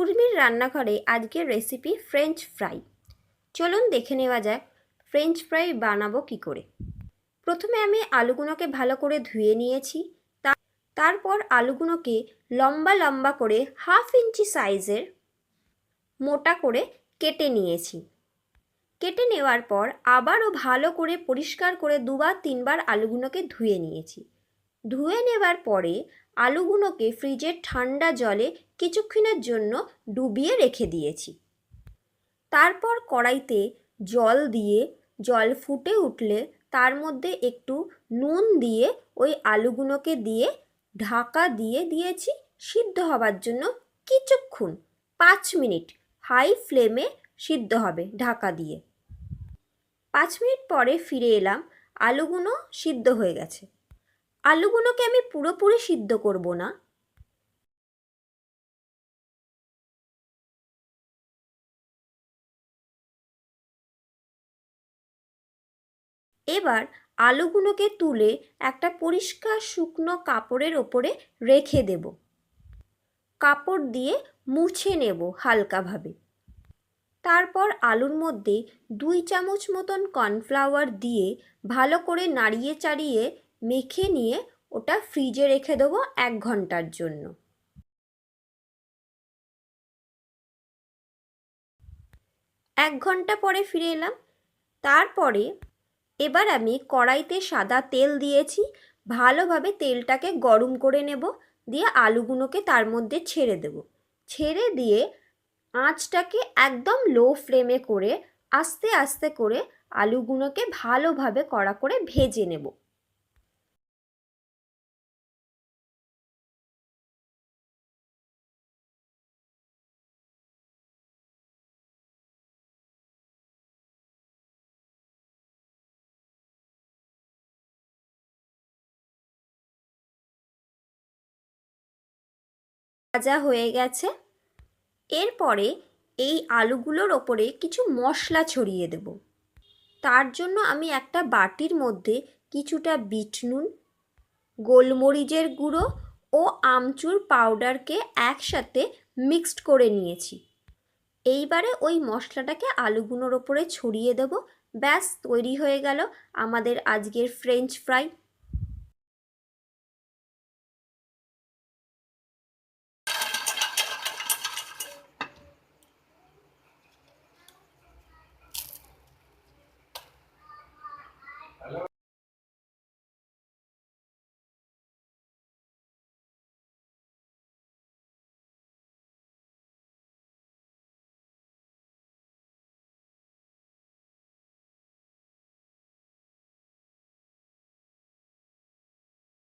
কুর্মির রান্নাঘরে আজকের recipe French fry চলুন দেখে নেওয়া যাক ফ্রেঞ্চ ফ্রাই বানাবো কি করে। প্রথমে আমি আলুগুলোকে ভালো করে ধুয়ে নিয়েছি। তারপর আলুগুলোকে লম্বা লম্বা করে হাফ ইঞ্চি সাইজের মোটা করে কেটে নিয়েছি। কেটে নেওয়ার পর আবারও ভালো করে পরিষ্কার করে দুবার তিনবার আলুগুলোকে ধুয়ে নিয়েছি। ধুয়ে নেবার পরে আলুগুলোকে ফ্রিজের ঠান্ডা জলে কিছুক্ষণের জন্য ডুবিয়ে রেখে দিয়েছি। তারপর কড়াইতে জল দিয়ে জল ফুটে উঠলে তার মধ্যে একটু নুন দিয়ে ওই আলুগুলোকে দিয়ে ঢাকা দিয়ে দিয়েছি সিদ্ধ হবার জন্য কিছুক্ষণ, পাঁচ মিনিট। হাই ফ্লেমে সিদ্ধ হবে ঢাকা দিয়ে। পাঁচ মিনিট পরে ফিরে এলাম, আলুগুলো সিদ্ধ হয়ে গেছে। আলুগুলোকে আমি পুরোপুরি সিদ্ধ করব না। এবার আলুগুলোকে তুলে একটা পরিষ্কার শুকনো কাপড়ের ওপরে রেখে দেব। কাপড় দিয়ে মুছে নেব হালকাভাবে। তারপর আলুর মধ্যে দুই চামচ মতন কর্নফ্লাওয়ার দিয়ে ভালো করে নাড়িয়ে চাড়িয়ে মেখে নিয়ে ওটা ফ্রিজে রেখে দেবো এক ঘণ্টার জন্য। এক ঘণ্টা পরে ফিরে এলাম। তারপরে এবার আমি কড়াইতে সাদা তেল দিয়েছি, ভালোভাবে তেলটাকে গরম করে নেব, দিয়ে আলুগুলোকে তার মধ্যে ছেড়ে দেব। ছেড়ে দিয়ে আঁচটাকে একদম লো ফ্লেমে করে আস্তে আস্তে করে আলুগুলোকে ভালোভাবে কড়া করে ভেজে নেব। ভাজা হয়ে গেছে। এরপরে এই আলুগুলোর ওপরে কিছু মশলা ছড়িয়ে দেব। তার জন্য আমি একটা বাটির মধ্যে কিছুটা বিট নুন, গোলমরিচের গুঁড়ো ও আমচুর পাউডারকে একসাথে মিক্সড করে নিয়েছি। এইবারে ওই মশলাটাকে আলুগুলোর ওপরে ছড়িয়ে দেব। ব্যাস, তৈরি হয়ে গেল আমাদের আজকের ফ্রেঞ্চ ফ্রাই।